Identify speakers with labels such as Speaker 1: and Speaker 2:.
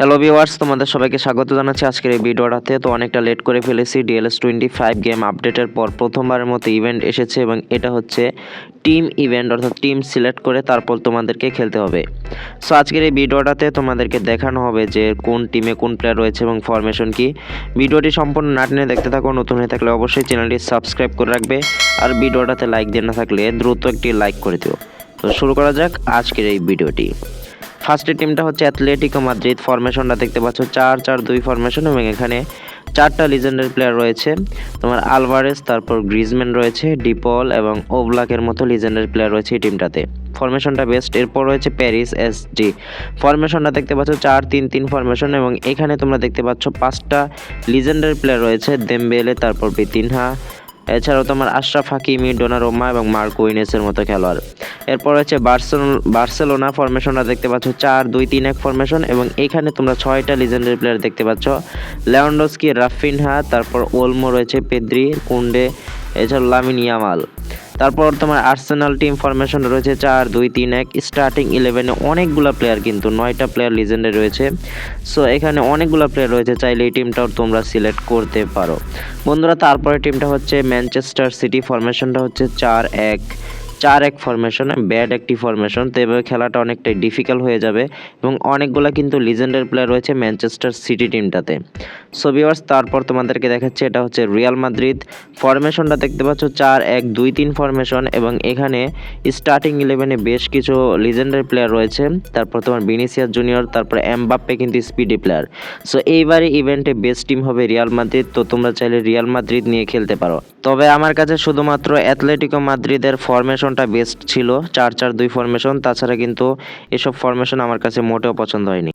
Speaker 1: Hello viewers তোমাদের সবাইকে স্বাগত জানাচ্ছি আজকের এই ভিডিওটাতে তো। অনেকটা লেট করে ফেলেছি। ডিএলএস টোয়েন্টি ফাইভ গেম আপডেটের পর প্রথমবারের মতো ইভেন্ট এসেছে এবং এটা হচ্ছে টিম ইভেন্ট অর্থাৎ টিম সিলেক্ট করে তারপর তোমাদেরকে খেলতে হবে। সো আজকের এই ভিডিওটাতে তোমাদেরকে দেখানো হবে যে কোন টিমে কোন প্লেয়ার রয়েছে এবং ফরমেশন কি। ভিডিওটি সম্পূর্ণ না টেনে দেখতে থাকো, নতুন হয়ে থাকলে অবশ্যই চ্যানেলটি সাবস্ক্রাইব করে রাখবে। আর ভিডিওটাতে লাইক দিয়ে না থাকলে দ্রুত একটি লাইক করে দিও। তো শুরু করা যাক আজকের এই ভিডিওটি ফার্স্টের টিমটা হচ্ছে অ্যাথলেটিকো মাদ্রিদ ফরমেশনটা দেখতে পাচ্ছ, চার চার, দুই ফরমেশন এবং এখানে চারটা লিজেন্ডারি প্লেয়ার রয়েছে। তোমার আলভারেস তারপর গ্রিজম্যান রয়েছে ডিপল এবং ওভলাকের মতো লিজেন্ডারি প্লেয়ার রয়েছে এই টিমটাতে ফরমেশনটা বেস্ট এরপর রয়েছে প্যারিস এস ডি ফরমেশনটা দেখতে পাচ্ছ, চার, তিন তিন ফরমেশন এবং এখানে তোমরা দেখতে পাচ্ছ পাঁচটা লিজেন্ডারি প্লেয়ার রয়েছে দেমবেলে তারপর বিতিনহা এছাড়াও তোমার আশরাফ হাকিমি ডোনারোমা এবং মার্কো ইনেসের মতো খেলোয়াড়। এরপর হচ্ছে বার্সেলোনা বার্সেলোনা ফরমেশনটা দেখতে পাচ্ছ, চার দুই তিন এক ফরমেশন এবং এখানে তোমরা ছয়টা লিজেন্ডারি প্লেয়ার দেখতে পাচ্ছ। লেওয়ান্ডোস্কি রাফিনহা তারপর ওলমো রয়েছে পেদ্রি কুন্ডে এছাড়া লামিন ইয়ামাল। তারপর তোমার আর্সেনাল টিম ফরমেশন রয়েছে চার, দুই, তিন, এক স্টার্টিং ইলেভেনে অনেকগুলো প্লেয়ার কিন্তু নয়টা প্লেয়ার লিজেন্ডে রয়েছে। সো এখানে অনেকগুলো প্লেয়ার রয়েছে, চাইলে এই টিমটাও তোমরা সিলেক্ট করতে পারো। বন্ধুরা তারপরে টিমটা হচ্ছে ম্যানচেস্টার সিটি ফরমেশনটা হচ্ছে চার, এক চার এক ফরমেশন ব্যাড একটি ফরমেশন তো এভাবে খেলাটা অনেকটাই ডিফিকাল্ট হয়ে যাবে এবং অনেকগুলো কিন্তু লিজেন্ডার প্লেয়ার রয়েছে ম্যানচেস্টার সিটি টিমটাতে সো ভিউয়ার্স তারপর তোমাদেরকে দেখাচ্ছে, এটা হচ্ছে রিয়াল মাদ্রিদ ফরমেশনটা দেখতে পাচ্ছ, চার এক দুই তিন ফরমেশন এবং এখানে স্টার্টিং ইলেভেনে বেশ কিছু লিজেন্ডের প্লেয়ার রয়েছে। তারপর তোমার বিনিসিয়াস জুনিয়র তারপর এমবাপ্পে কিন্তু স্পিডি প্লেয়ার সো এইবারে ইভেন্টে বেস্ট টিম হবে রিয়াল মাদ্রিদ তো তোমরা চাইলে রিয়াল মাদ্রিদ নিয়ে খেলতে পারো। তবে আমার কাছে শুধুমাত্র অ্যাথলেটিকো মাদ্রিদের ফরমেশনটা বেস্ট ছিল, চার চার দুই ফরমেশন, তাছাড়া কিন্তু এসব ফরমেশন আমার কাছে মোটেও পছন্দ হয়নি।